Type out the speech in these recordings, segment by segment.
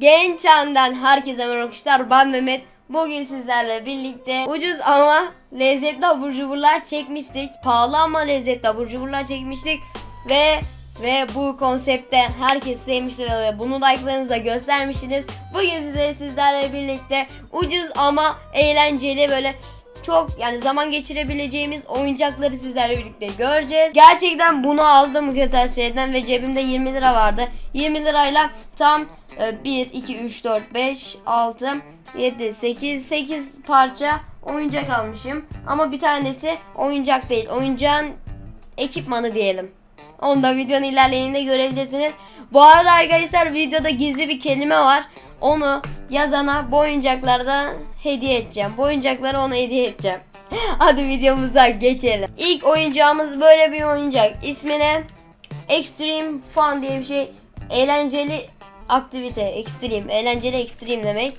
Genç An'dan herkese merhaba arkadaşlar. Ben Mehmet. Bugün sizlerle birlikte ucuz ama lezzetli abur cuburlar çekmiştik. Pahalı ama lezzetli abur cuburlar çekmiştik. Ve ve bu konsepte herkes sevmiştir ve bunu like'larınızla göstermişsiniz. Bugün size sizlerle birlikte ucuz ama eğlenceli böyle çok yani zaman geçirebileceğimiz oyuncakları sizlerle birlikte göreceğiz. Gerçekten bunu aldım kırtasiyeden ve cebimde 20 lira vardı. 20 lirayla tam e, 1, 2, 3, 4, 5, 6, 7, 8, 8 parça oyuncak almışım. Ama bir tanesi oyuncak değil. Oyuncağın ekipmanı diyelim. Onu da videonun ilerleyeninde görebilirsiniz. Bu arada arkadaşlar videoda gizli bir kelime var. Onu yazana bu oyuncaklarda hediye edeceğim. Bu oyuncakları ona hediye edeceğim. Hadi videomuza geçelim. İlk oyuncağımız böyle bir oyuncak. İsmine Extreme Fun diye bir şey. Eğlenceli aktivite. Extreme. Eğlenceli extreme demek.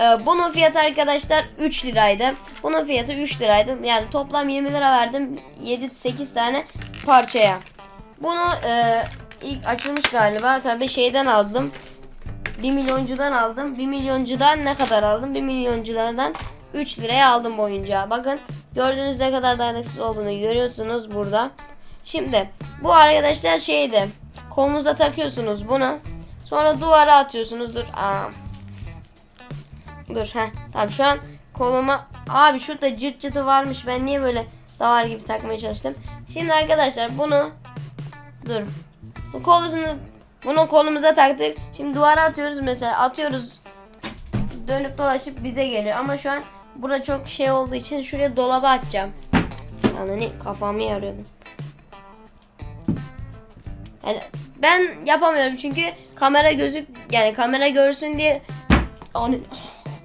Ee, bunun fiyatı arkadaşlar 3 liraydı. Bunun fiyatı 3 liraydı. Yani toplam 20 lira verdim. 7-8 tane parçaya. Bunu e, ilk açılmış galiba. Tabi şeyden aldım. 1 milyoncudan aldım. 1 milyoncudan ne kadar aldım? 1 milyonculardan 3 liraya aldım oyuncağı. Bakın gördüğünüz ne kadar dayanıksız olduğunu görüyorsunuz burada. Şimdi bu arkadaşlar şeydi. Kolunuza takıyorsunuz bunu. Sonra duvara atıyorsunuz. Dur. Aa. Dur ha. Tamam şu an koluma abi şurada cırt cıtı varmış. Ben niye böyle davar gibi takmaya çalıştım. Şimdi arkadaşlar bunu dur. Bu kolunu bunu kolumuza taktık. Şimdi duvara atıyoruz mesela. Atıyoruz. Dönüp dolaşıp bize geliyor. Ama şu an bura çok şey olduğu için şuraya dolaba atacağım. Yani kafamı yarıyordum. Yani ben yapamıyorum çünkü kamera gözük yani kamera görsün diye Ani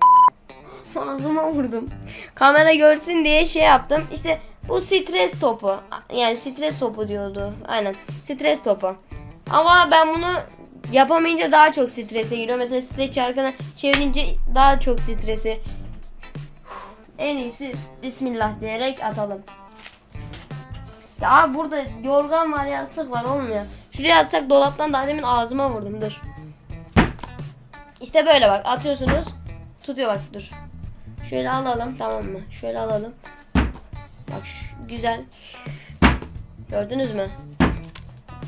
ağzıma vurdum. Kamera görsün diye şey yaptım. İşte bu stres topu. Yani stres topu diyordu. Aynen. Stres topu. Ama ben bunu yapamayınca daha çok strese giriyor. Mesela stres çarkını çevirince daha çok stresi. En iyisi Bismillah diyerek atalım. Ya burada yorgan var yastık var olmuyor. Şuraya atsak dolaptan daha demin ağzıma vurdum dur. İşte böyle bak atıyorsunuz. Tutuyor bak dur. Şöyle alalım tamam mı? Şöyle alalım. Bak şu, güzel. Gördünüz mü?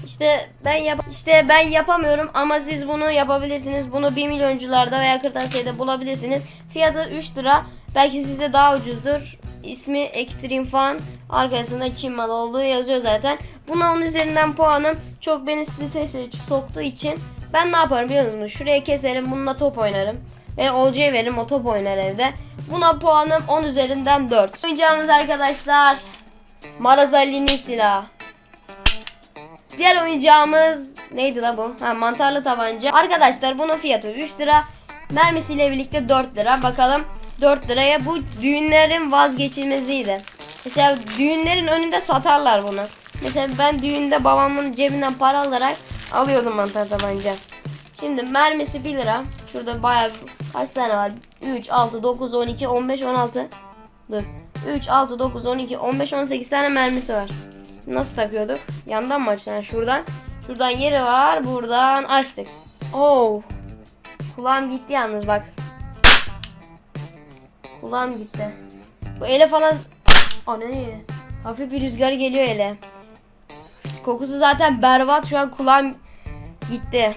İşte ben yap işte ben yapamıyorum ama siz bunu yapabilirsiniz. Bunu 1 milyoncularda veya kırtasiyede bulabilirsiniz. Fiyatı 3 lira. Belki size daha ucuzdur. İsmi Extreme Fun. Arkasında Çin malı olduğu yazıyor zaten. Buna 10 üzerinden puanım çok beni strese soktuğu için ben ne yaparım biliyor musunuz? Şuraya keserim bununla top oynarım. Ve Olcay'a veririm o top oynar evde. Buna puanım 10 üzerinden 4. Oyuncağımız arkadaşlar Marazali'nin silahı. Diğer oyuncağımız neydi la bu? Ha mantarlı tabanca. Arkadaşlar bunun fiyatı 3 lira. Mermisiyle birlikte 4 lira. Bakalım 4 liraya bu düğünlerin vazgeçilmeziydi. Mesela düğünlerin önünde satarlar bunu. Mesela ben düğünde babamın cebinden para alarak alıyordum mantar tabanca. Şimdi mermisi 1 lira. Şurada bayağı kaç tane var? 3, 6, 9, 12, 15, 16. Dur. 3, 6, 9, 12, 15, 18 tane mermisi var. Nasıl takıyorduk? Yandan mı açtın? Şuradan. Şuradan yeri var. Buradan açtık. Oo. Kulağım gitti yalnız bak. Kulağım gitti. Bu ele falan... O ne? Hafif bir rüzgar geliyor ele. Kokusu zaten berbat. Şu an kulağım gitti.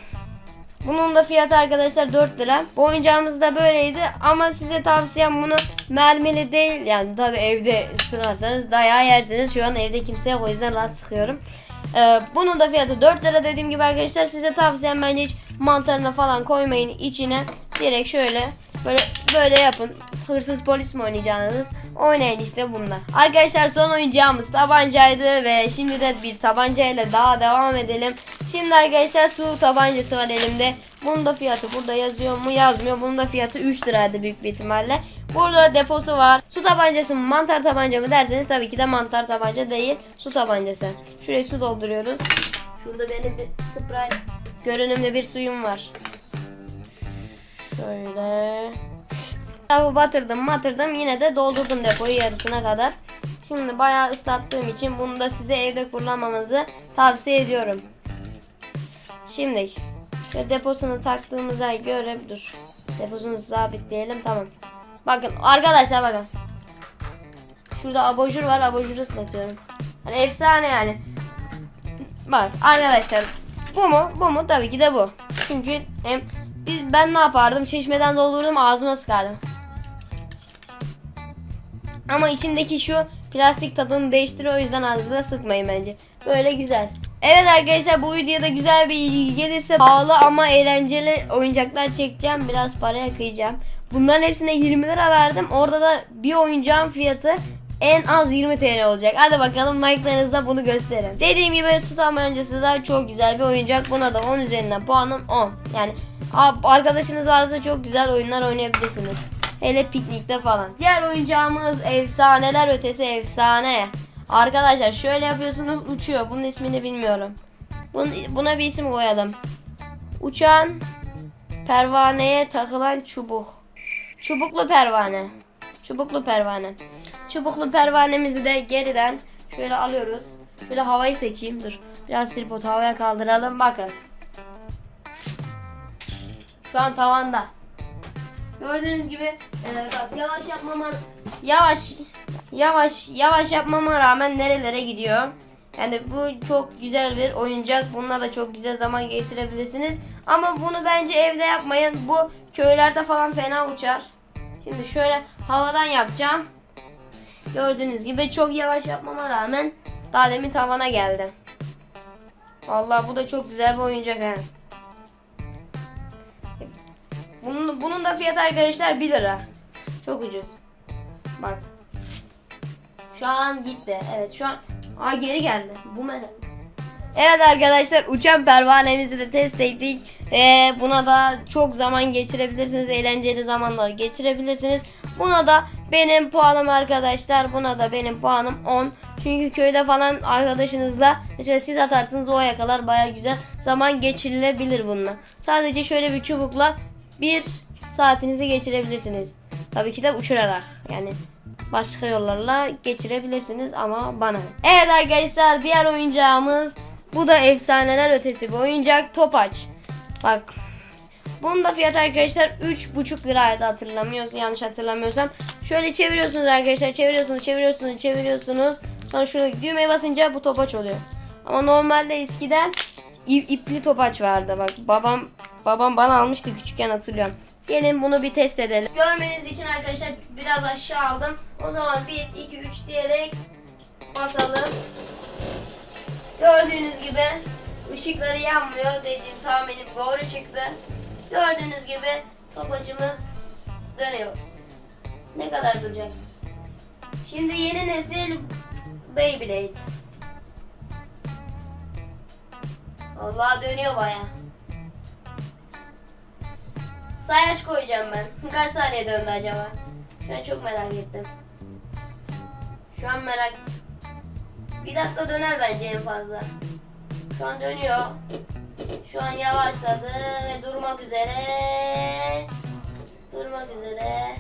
Bunun da fiyatı arkadaşlar 4 lira. Bu oyuncağımız da böyleydi ama size tavsiyem bunu mermili değil. Yani tabi evde sıkarsanız dayağı yersiniz. Şu an evde kimse yok o yüzden rahat sıkıyorum. Ee, bunun da fiyatı 4 lira dediğim gibi arkadaşlar. Size tavsiyem bence hiç mantarına falan koymayın içine. Direkt şöyle böyle böyle yapın. Hırsız polis mi oynayacaksınız? Oynayın işte bunlar. Arkadaşlar son oyuncağımız tabancaydı ve şimdi de bir tabancayla daha devam edelim. Şimdi arkadaşlar su tabancası var elimde. Bunun da fiyatı burada yazıyor mu yazmıyor. Bunun da fiyatı 3 liraydı büyük bir ihtimalle. Burada deposu var. Su tabancası mı mantar tabanca mı derseniz tabii ki de mantar tabanca değil. Su tabancası. Şuraya su dolduruyoruz. Şurada benim bir spray görünümlü bir suyum var. Şöyle. Tabi batırdım batırdım yine de doldurdum depoyu yarısına kadar. Şimdi bayağı ıslattığım için bunu da size evde kullanmamanızı tavsiye ediyorum. Şimdi Ve deposunu taktığımıza göre dur. Deposunu sabitleyelim tamam. Bakın arkadaşlar bakın. Şurada abajur var abajuru ıslatıyorum. Hani efsane yani. Bak arkadaşlar bu mu? Bu mu? Tabii ki de bu. Çünkü hem biz ben ne yapardım? Çeşmeden doldurdum ağzıma sıkardım. Ama içindeki şu plastik tadını değiştiriyor o yüzden ağzınıza sıkmayın bence. Böyle güzel. Evet arkadaşlar bu videoda güzel bir ilgi gelirse pahalı ama eğlenceli oyuncaklar çekeceğim. Biraz paraya kıyacağım. Bunların hepsine 20 lira verdim. Orada da bir oyuncağın fiyatı en az 20 TL olacak. Hadi bakalım like'larınızda bunu gösterin. Dediğim gibi su tabancası da çok güzel bir oyuncak. Buna da 10 üzerinden puanım 10. Yani arkadaşınız varsa çok güzel oyunlar oynayabilirsiniz. Hele piknikte falan. Diğer oyuncağımız efsaneler ötesi efsane. Arkadaşlar şöyle yapıyorsunuz uçuyor. Bunun ismini bilmiyorum. Bun- buna bir isim koyalım. Uçan pervaneye takılan çubuk. Çubuklu pervane. Çubuklu pervane. Çubuklu pervanemizi de geriden şöyle alıyoruz. Şöyle havayı seçeyim. Dur. Biraz tripod havaya kaldıralım. Bakın. Şu an tavanda. Gördüğünüz gibi e, bak yavaş yapmama yavaş yavaş yavaş yapmama rağmen nerelere gidiyor. Yani bu çok güzel bir oyuncak. Bununla da çok güzel zaman geçirebilirsiniz. Ama bunu bence evde yapmayın. Bu köylerde falan fena uçar. Şimdi şöyle havadan yapacağım. Gördüğünüz gibi çok yavaş yapmama rağmen daha demin tavana geldim. Vallahi bu da çok güzel bir oyuncak ha. Bunun, bunun da fiyatı arkadaşlar 1 lira. Çok ucuz. Bak. Şu an gitti. Evet şu an. Aa geri geldi. Bu merak. Evet arkadaşlar uçan pervanemizi de test ettik. Ve buna da çok zaman geçirebilirsiniz. Eğlenceli zamanlar geçirebilirsiniz. Buna da benim puanım arkadaşlar. Buna da benim puanım 10. Çünkü köyde falan arkadaşınızla mesela siz atarsınız o yakalar baya güzel zaman geçirilebilir bununla. Sadece şöyle bir çubukla bir saatinizi geçirebilirsiniz. Tabii ki de uçurarak yani başka yollarla geçirebilirsiniz ama bana. Evet arkadaşlar diğer oyuncağımız bu da efsaneler ötesi bir oyuncak Topaç. Bak bunun da fiyatı arkadaşlar 3,5 liraydı hatırlamıyorsam yanlış hatırlamıyorsam. Şöyle çeviriyorsunuz arkadaşlar çeviriyorsunuz çeviriyorsunuz çeviriyorsunuz. Sonra şuradaki düğmeye basınca bu topaç oluyor. Ama normalde eskiden ip- ipli topaç vardı bak babam babam bana almıştı küçükken hatırlıyorum. Gelin bunu bir test edelim. Görmeniz için arkadaşlar biraz aşağı aldım. O zaman 1 2 3 diyerek basalım. Gördüğünüz gibi ışıkları yanmıyor dediğim tahminim doğru çıktı. Gördüğünüz gibi topacımız dönüyor. Ne kadar duracak? Şimdi yeni nesil Beyblade. Allah dönüyor baya. Sayaç koyacağım ben. Kaç saniye döndü acaba? An çok merak ettim. Şu an merak... Bir dakika döner bence en fazla. Şu an dönüyor. Şu an yavaşladı ve durmak üzere. Durmak üzere.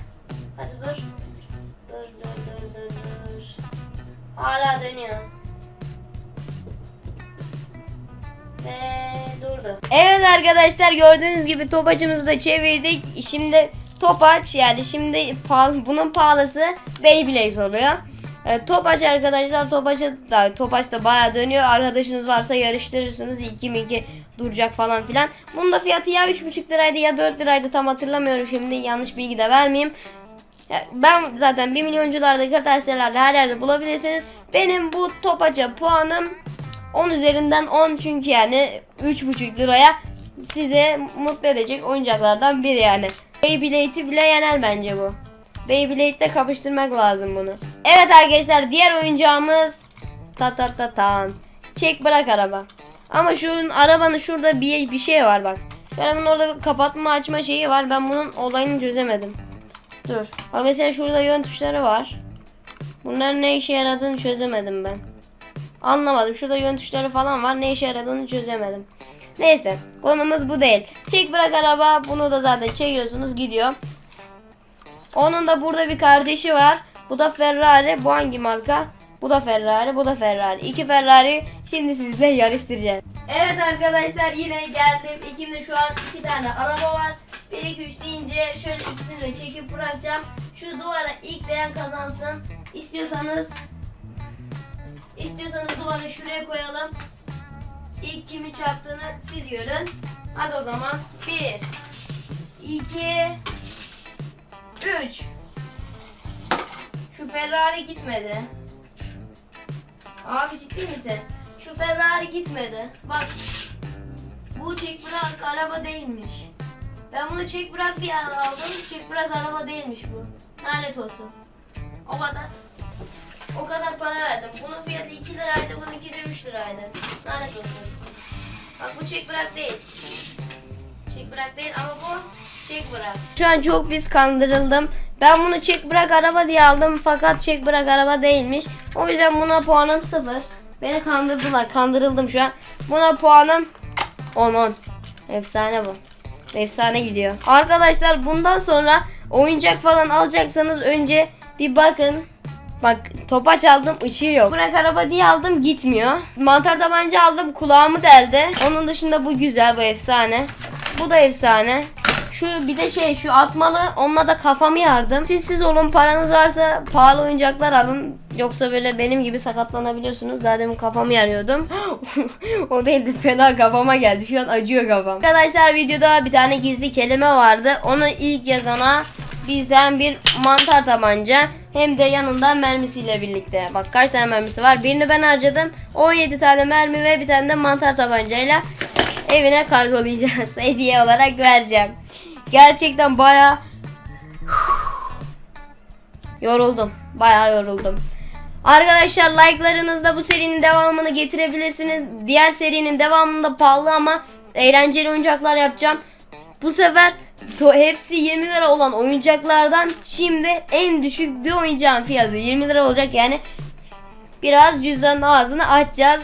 Hadi dur. Dur dur dur dur dur. Hala dönüyor. Ve durdu. Evet arkadaşlar gördüğünüz gibi topacımızı da çevirdik. Şimdi topaç yani şimdi bunun pahalısı Beyblade oluyor. E, topaç arkadaşlar topaçı da topaç da bayağı dönüyor. Arkadaşınız varsa yarıştırırsınız. 2 2 duracak falan filan. Bunun da fiyatı ya 3,5 liraydı ya 4 liraydı tam hatırlamıyorum şimdi. Yanlış bilgi de vermeyeyim. Ben zaten 1 milyoncularda, kırtasiyelerde her yerde bulabilirsiniz. Benim bu topaça puanım 10 üzerinden 10 çünkü yani 3,5 liraya size mutlu edecek oyuncaklardan biri yani. Beyblade'i bile yener bence bu. Beyblade'le kapıştırmak lazım bunu. Evet arkadaşlar diğer oyuncağımız ta ta ta tan. Çek bırak araba. Ama şunun arabanın şurada bir, bir şey var bak. Şu arabanın orada bir kapatma açma şeyi var. Ben bunun olayını çözemedim. Dur. Bak mesela şurada yön tuşları var. Bunların ne işe yaradığını çözemedim ben. Anlamadım. Şurada yön tuşları falan var. Ne işe yaradığını çözemedim. Neyse. Konumuz bu değil. Çek bırak araba. Bunu da zaten çekiyorsunuz gidiyor. Onun da burada bir kardeşi var. Bu da Ferrari. Bu hangi marka? Bu da Ferrari. Bu da Ferrari. İki Ferrari şimdi sizle yarıştıracağız. Evet arkadaşlar yine geldim. İkimde şu an iki tane araba var. 1 2 3 deyince şöyle ikisini de çekip bırakacağım. Şu duvara ilk değen kazansın. İstiyorsanız istiyorsanız duvarı şuraya koyalım. İlk kimi çarptığını siz görün. Hadi o zaman 1 2 3 Şu Ferrari gitmedi. Abi ciddi misin? Şu Ferrari gitmedi. Bak. Bu çek bırak araba değilmiş. Ben bunu çek bırak diye aldım. Çek bırak araba değilmiş bu. Lanet olsun. O kadar. O kadar para verdim. Bunun fiyatı 2 liraydı, bununki de 3 liraydı. Lanet olsun. Bak bu çek bırak değil. Çek bırak değil ama bu çek bırak. Şu an çok biz kandırıldım. Ben bunu çek bırak araba diye aldım fakat çek bırak araba değilmiş. O yüzden buna puanım 0. Beni kandırdılar. Kandırıldım şu an. Buna puanım 10 10. Efsane bu. Efsane gidiyor. Arkadaşlar bundan sonra oyuncak falan alacaksanız önce bir bakın. Bak topaç aldım ışığı yok. Bırak araba diye aldım gitmiyor. Mantar tabanca aldım kulağımı deldi. Onun dışında bu güzel bu efsane. Bu da efsane. Şu bir de şey şu atmalı onunla da kafamı yardım. Siz siz olun paranız varsa pahalı oyuncaklar alın. Yoksa böyle benim gibi sakatlanabiliyorsunuz. Daha demin kafamı yarıyordum. o değildi fena kafama geldi. Şu an acıyor kafam. Arkadaşlar videoda bir tane gizli kelime vardı. Onu ilk yazana bizden bir mantar tabanca hem de yanında mermisiyle birlikte. Bak kaç tane mermisi var. Birini ben harcadım. 17 tane mermi ve bir tane de mantar tabancayla evine kargolayacağız. Hediye olarak vereceğim. Gerçekten baya yoruldum. Baya yoruldum. Arkadaşlar like'larınızla bu serinin devamını getirebilirsiniz. Diğer serinin devamında pahalı ama eğlenceli oyuncaklar yapacağım. Bu sefer hepsi 20 lira olan oyuncaklardan şimdi en düşük bir oyuncağın fiyatı 20 lira olacak yani biraz cüzdanın ağzını açacağız.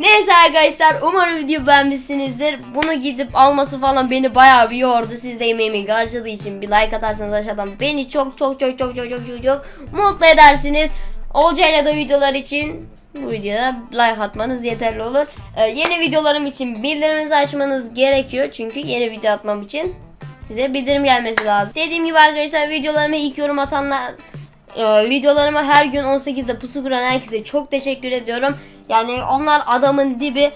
Neyse arkadaşlar umarım video beğenmişsinizdir. Bunu gidip alması falan beni bayağı bir yordu. Siz de emeğimin karşılığı için bir like atarsanız aşağıdan beni çok çok çok çok çok çok çok, çok mutlu edersiniz. Olcayla da videolar için bu videoda like atmanız yeterli olur. Ee, yeni videolarım için bildiriminizi açmanız gerekiyor. Çünkü yeni video atmam için size bildirim gelmesi lazım. Dediğim gibi arkadaşlar videolarıma ilk yorum atanlar ee, videolarıma her gün 18'de pusu kuran herkese çok teşekkür ediyorum. Yani onlar adamın dibi.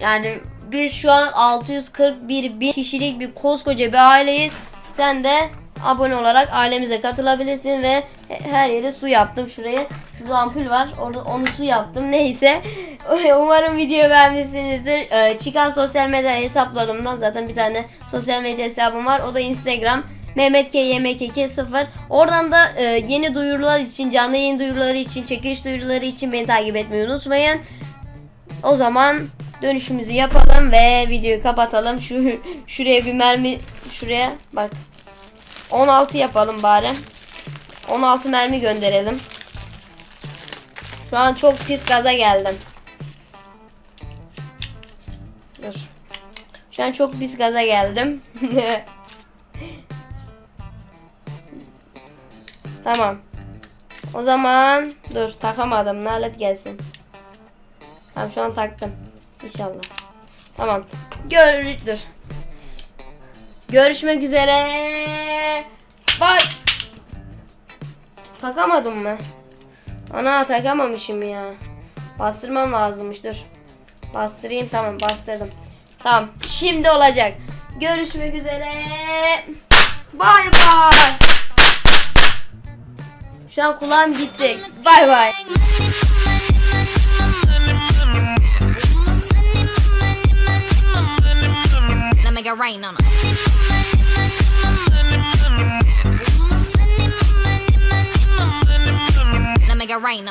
Yani biz şu an 641 bin kişilik bir koskoca bir aileyiz. Sen de abone olarak ailemize katılabilirsin ve her yere su yaptım şuraya. Şurada ampul var. Orada onu su yaptım. Neyse. Umarım video beğenmişsinizdir. Ee, çıkan sosyal medya hesaplarımdan zaten bir tane sosyal medya hesabım var. O da Instagram. Mehmet K YMKK 0. Oradan da e, yeni duyurular için, canlı yayın duyuruları için, çekiliş duyuruları için beni takip etmeyi unutmayın. O zaman dönüşümüzü yapalım ve videoyu kapatalım. Şu şuraya bir mermi şuraya bak. 16 yapalım bari. 16 mermi gönderelim. Şu an çok pis gaza geldim. Dur. Şu an çok pis gaza geldim. Tamam. O zaman dur takamadım. Nalet gelsin. Tamam şu an taktım. İnşallah. Tamam. Gör dur. Görüşmek üzere. Bak. Takamadım mı? Ana takamamışım ya. Bastırmam lazımmış dur. Bastırayım tamam bastırdım. Tamam şimdi olacak. Görüşmek üzere. Bay bay. Şu an kulağım gitti. Bay bay. Make it rain on 'em. Now make it rain on.